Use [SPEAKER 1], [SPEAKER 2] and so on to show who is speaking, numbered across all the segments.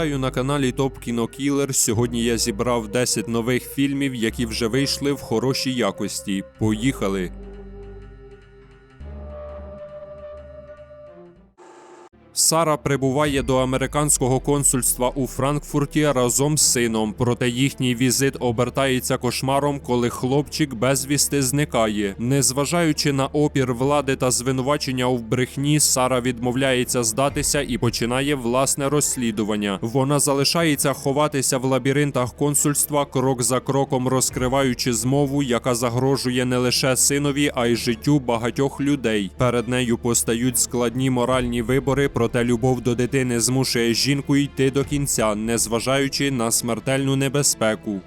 [SPEAKER 1] Вітаю на каналі Топ Кіно Кілер. Сьогодні я зібрав 10 нових фільмів, які вже вийшли в хорошій якості. Поїхали! Сара прибуває до американського консульства у Франкфурті разом з сином. Проте їхній візит обертається кошмаром, коли хлопчик безвісти зникає. Незважаючи на опір влади та звинувачення у брехні, Сара відмовляється здатися і починає власне розслідування. Вона залишається ховатися в лабіринтах консульства, крок за кроком розкриваючи змову, яка загрожує не лише синові, а й життю багатьох людей. Перед нею постають складні моральні вибори. Проте любов до дитини змушує жінку йти до кінця, незважаючи на смертельну небезпеку.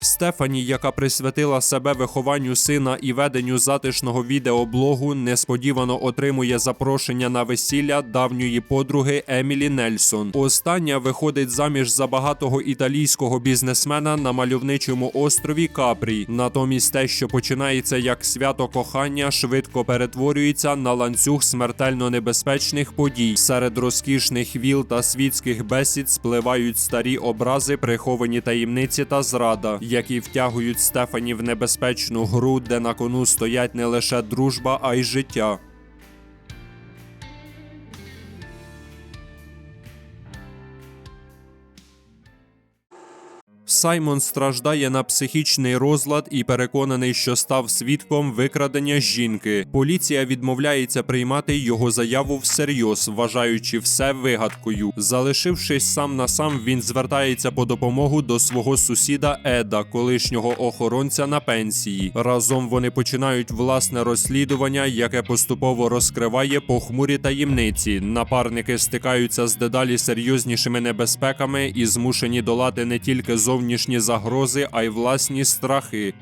[SPEAKER 1] Стефані, яка присвятила себе вихованню сина і веденню затишного відеоблогу, несподівано отримує запрошення на весілля давньої подруги Емілі Нельсон. Остання виходить заміж за багатого італійського бізнесмена на мальовничому острові Капрі. Натомість те, що починається як свято кохання, швидко перетворюється на ланцюг смертельно небезпечних подій. Серед розкішних віл та світських бесід спливають старі образи, приховані таємниці та зрада які втягують Стефані в небезпечну гру, де на кону стоять не лише дружба, а й життя. Саймон страждає на психічний розлад і переконаний, що став свідком викрадення жінки. Поліція відмовляється приймати його заяву всерйоз, вважаючи все вигадкою. Залишившись сам на сам, він звертається по допомогу до свого сусіда Еда, колишнього охоронця на пенсії. Разом вони починають власне розслідування, яке поступово розкриває похмурі таємниці. Напарники стикаються з дедалі серйознішими небезпеками і змушені долати не тільки зовнішні зовнішні загрози, а й власні страхи.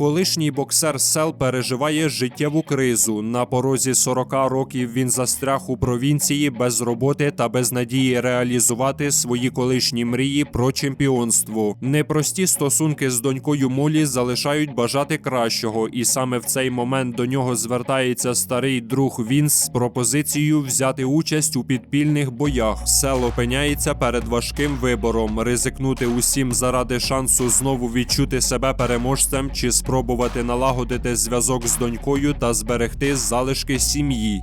[SPEAKER 1] Колишній боксер Сел переживає життєву кризу. На порозі 40 років він застряг у провінції без роботи та без надії реалізувати свої колишні мрії про чемпіонство. Непрості стосунки з донькою Молі залишають бажати кращого, і саме в цей момент до нього звертається старий друг Вінс з пропозицією взяти участь у підпільних боях. Сел опиняється перед важким вибором: ризикнути усім заради шансу знову відчути себе переможцем чи спробувати налагодити зв'язок з донькою та зберегти залишки сім'ї.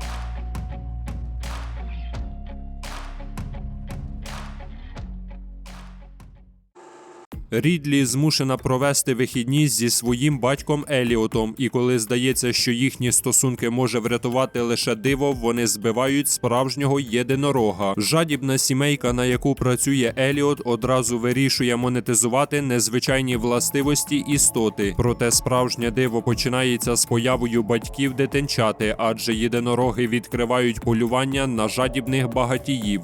[SPEAKER 1] Рідлі змушена провести вихідні зі своїм батьком Еліотом, і коли здається, що їхні стосунки може врятувати лише диво, вони збивають справжнього єдинорога. Жадібна сімейка, на яку працює Еліот, одразу вирішує монетизувати незвичайні властивості істоти. Проте справжнє диво починається з появою батьків дитинчати, адже єдинороги відкривають полювання на жадібних багатіїв.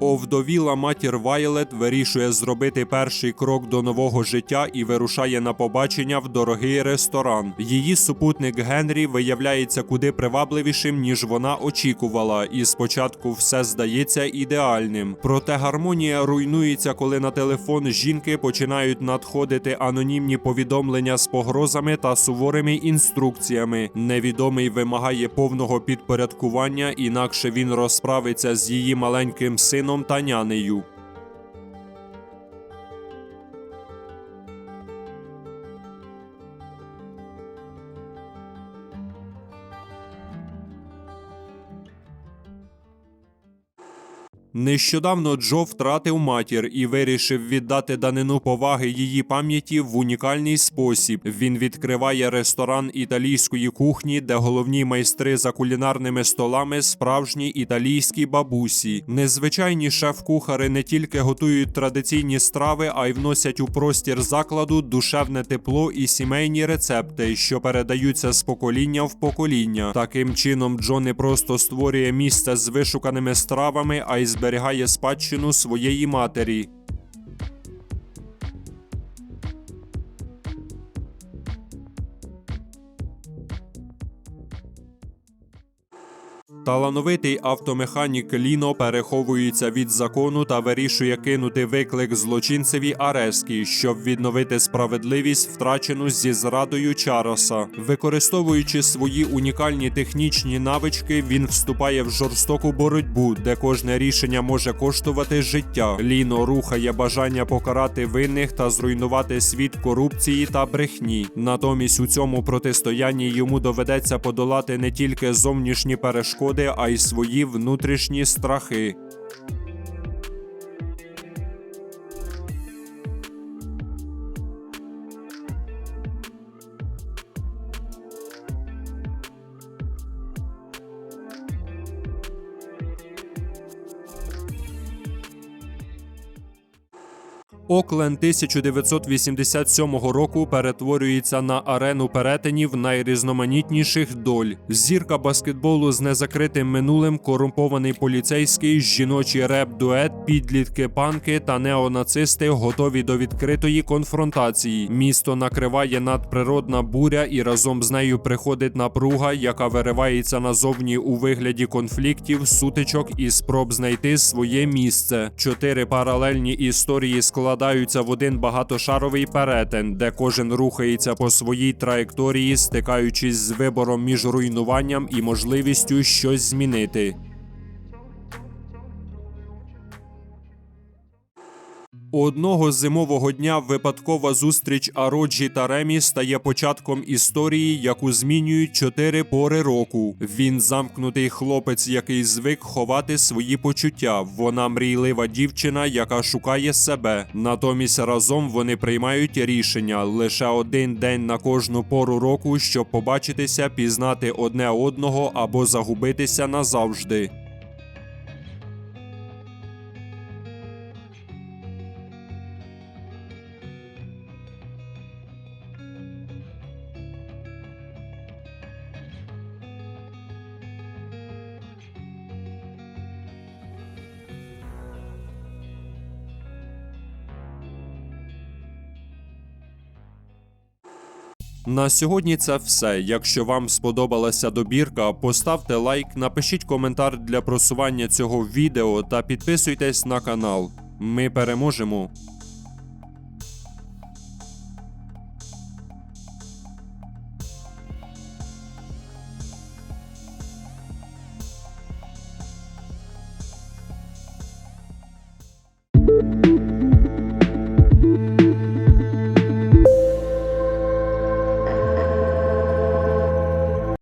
[SPEAKER 1] Овдовіла матір Вайлет вирішує зробити перший крок до нового життя і вирушає на побачення в дорогий ресторан. Її супутник Генрі виявляється куди привабливішим, ніж вона очікувала, і спочатку все здається ідеальним. Проте гармонія руйнується, коли на телефон жінки починають надходити анонімні повідомлення з погрозами та суворими інструкціями. Невідомий вимагає повного підпорядкування, інакше він розправиться з її маленьким сином та нянею. Нещодавно Джо втратив матір і вирішив віддати данину поваги її пам'яті в унікальний спосіб. Він відкриває ресторан італійської кухні, де головні майстри за кулінарними столами справжні італійські бабусі. Незвичайні шеф-кухари не тільки готують традиційні страви, а й вносять у простір закладу душевне тепло і сімейні рецепти, що передаються з покоління в покоління. Таким чином, Джо не просто створює місце з вишуканими стравами, а й зберігає спадщину своєї матері. Талановитий автомеханік Ліно переховується від закону та вирішує кинути виклик злочинцеві Арескі, щоб відновити справедливість, втрачену зі зрадою Чароса. Використовуючи свої унікальні технічні навички, він вступає в жорстоку боротьбу, де кожне рішення може коштувати життя. Ліно рухає бажання покарати винних та зруйнувати світ корупції та брехні. Натомість у цьому протистоянні йому доведеться подолати не тільки зовнішні перешкоди, а й свої внутрішні страхи. Окленд 1987 року перетворюється на арену перетинів найрізноманітніших доль. Зірка баскетболу з незакритим минулим, корумпований поліцейський, жіночий реп-дует, підлітки панки та неонацисти готові до відкритої конфронтації. Місто накриває надприродна буря, і разом з нею приходить напруга, яка виривається назовні у вигляді конфліктів, сутичок і спроб знайти своє місце. Чотири паралельні історії складаються в один багатошаровий перетин, де кожен рухається по своїй траєкторії, стикаючись з вибором між руйнуванням і можливістю щось змінити. Одного зимового дня випадкова зустріч Ароджі та Ремі стає початком історії, яку змінюють чотири пори року. Він замкнутий хлопець, який звик ховати свої почуття. Вона мрійлива дівчина, яка шукає себе. Натомість разом вони приймають рішення лише один день на кожну пору року, щоб побачитися, пізнати одне одного або загубитися назавжди. На сьогодні це все. Якщо вам сподобалася добірка, поставте лайк, напишіть коментар для просування цього відео та підписуйтесь на канал. Ми переможемо!